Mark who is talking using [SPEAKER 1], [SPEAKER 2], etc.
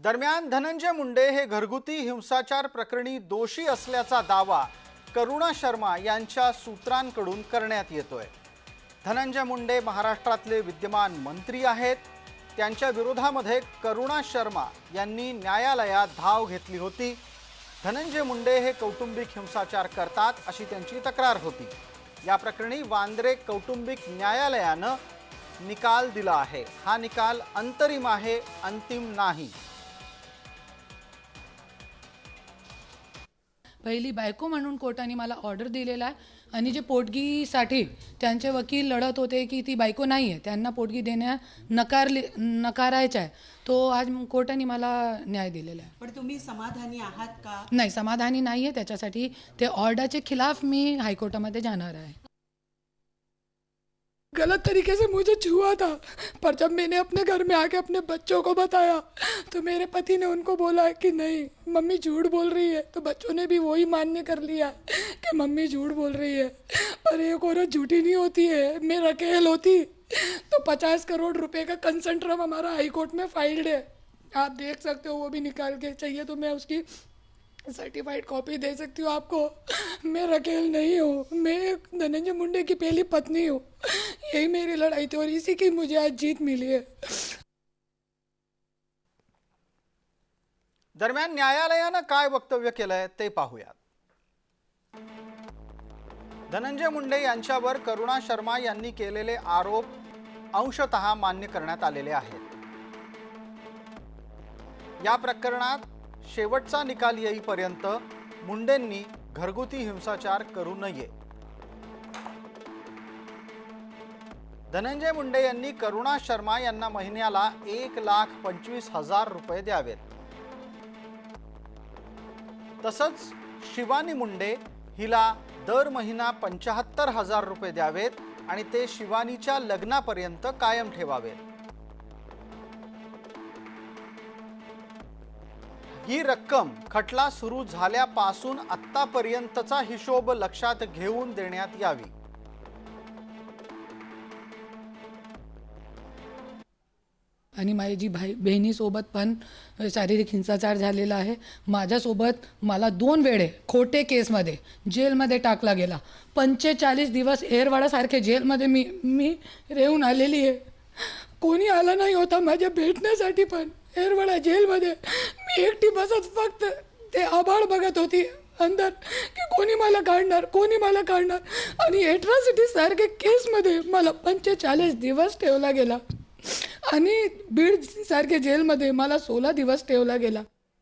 [SPEAKER 1] दरम्यान धनंजय मुंडे हे घरगुती हिंसाचार प्रकरणी दोषी असल्याचा दावा करुणा शर्मा यांच्या सूत्रांकडून करण्यात येतोय. धनंजय मुंडे महाराष्ट्रातले विद्यमान मंत्री आहेत. त्यांच्या विरोधामध्ये करुणा शर्मा यांनी न्यायालयात धाव घेतली होती. धनंजय मुंडे हे कौटुंबिक हिंसाचार करतात अशी त्यांची तक्रार होती. या प्रकरणी वांद्रे कौटुंबिक न्यायालयानं निकाल दिला आहे. हा निकाल अंतरिम आहे अंतिम नाही.
[SPEAKER 2] पहिली बायको म्हणून कोर्टाने मला ऑर्डर दिलेला आहे. आणि जे पोटगीसाठी त्यांचे वकील लढत होते की ती बायको नाही आहे त्यांना पोटगी देण्या नकारली नकारायचा आहे. तो आज कोर्टाने मला न्याय दिलेला आहे.
[SPEAKER 3] पण तुम्ही समाधानी आहात का?
[SPEAKER 2] नाही समाधानी नाही आहे त्याच्यासाठी. ते ऑर्डरचे खिलाफ मी हायकोर्टामध्ये जाणार आहे. गलत तरीके से मुझे छुआ था, पर जब मैंने अपने घर में आके अपने बच्चों को बताया तो मेरे पति ने उनको बोला कि नहीं, मम्मी झूठ बोल रही है तो बच्चों ने भी वही मान्य कर लिया कि मम्मी झूठ बोल रही है। पर एक औरत झूठी नहीं होती है, मैं रकेल होती तो पचास करोड़ रुपए का कंसेंट्रम हमारा हाईकोर्ट में फाइल्ड है। आप देख सकते हो, वो भी निकाल के चाहिए तो मैं उसकी सर्टिफाइड कॉपी दे सकती हूँ आपको। मैं रकेल नहीं हूँ। मैं धनंजय मुंडे की पहली पत्नी हूँ। यही मेरी लड़ाई थी और इसी की मुझे आज जीत मिली है।
[SPEAKER 1] दरम्यान न्यायालयानं काय वक्तव्य केलंय ते पाहूयात. धनंजय मुंडे यांच्यावर करुणा शर्मा यांनी केलेले आरोप अंशतः मान्य करण्यात आलेले आहेत. या प्रकरणात शेवटचा निकाल येईपर्यंत मुंडेंनी घरगुती हिंसाचार करू नये. धनंजय मुंडे यांनी करुणा शर्मा यांना महिन्याला एक लाख पंचवीस हजार रुपये द्यावेत. तसंच शिवानी मुंडे हिला दर महिना पंचाहत्तर हजार रुपये द्यावेत आणि ते शिवानीच्या लग्नापर्यंत कायम ठेवावेत. ही रक्कम खटला सुरू झाल्यापासून आत्तापर्यंतचा हिशोब लक्षात घेऊन देण्यात यावी.
[SPEAKER 2] आणि माझी भाई बहिणीसोबत पण शारीरिक हिंसाचार झालेला आहे. माझ्यासोबत मला दोन वेळे खोटे केसमध्ये जेलमध्ये टाकला गेला. पंचेचाळीस दिवस एरवाडासारखे जेलमध्ये मी मी रेहून आलेली आहे. कोणी आला नाही होता माझ्या भेटण्यासाठी पण. एरवाडा जेलमध्ये एकटी बसत फक्त ते आभाळ बघत होती. अंदर की कोणी मला काढणार कोणी मला काढणार? आणि एट्रॉसिटी सारखे केसमध्ये मला पंचेचाळीस दिवस ठेवला गेला. आणि बीड सारख्या जेलमध्ये मला सोळा दिवस ठेवला गेला.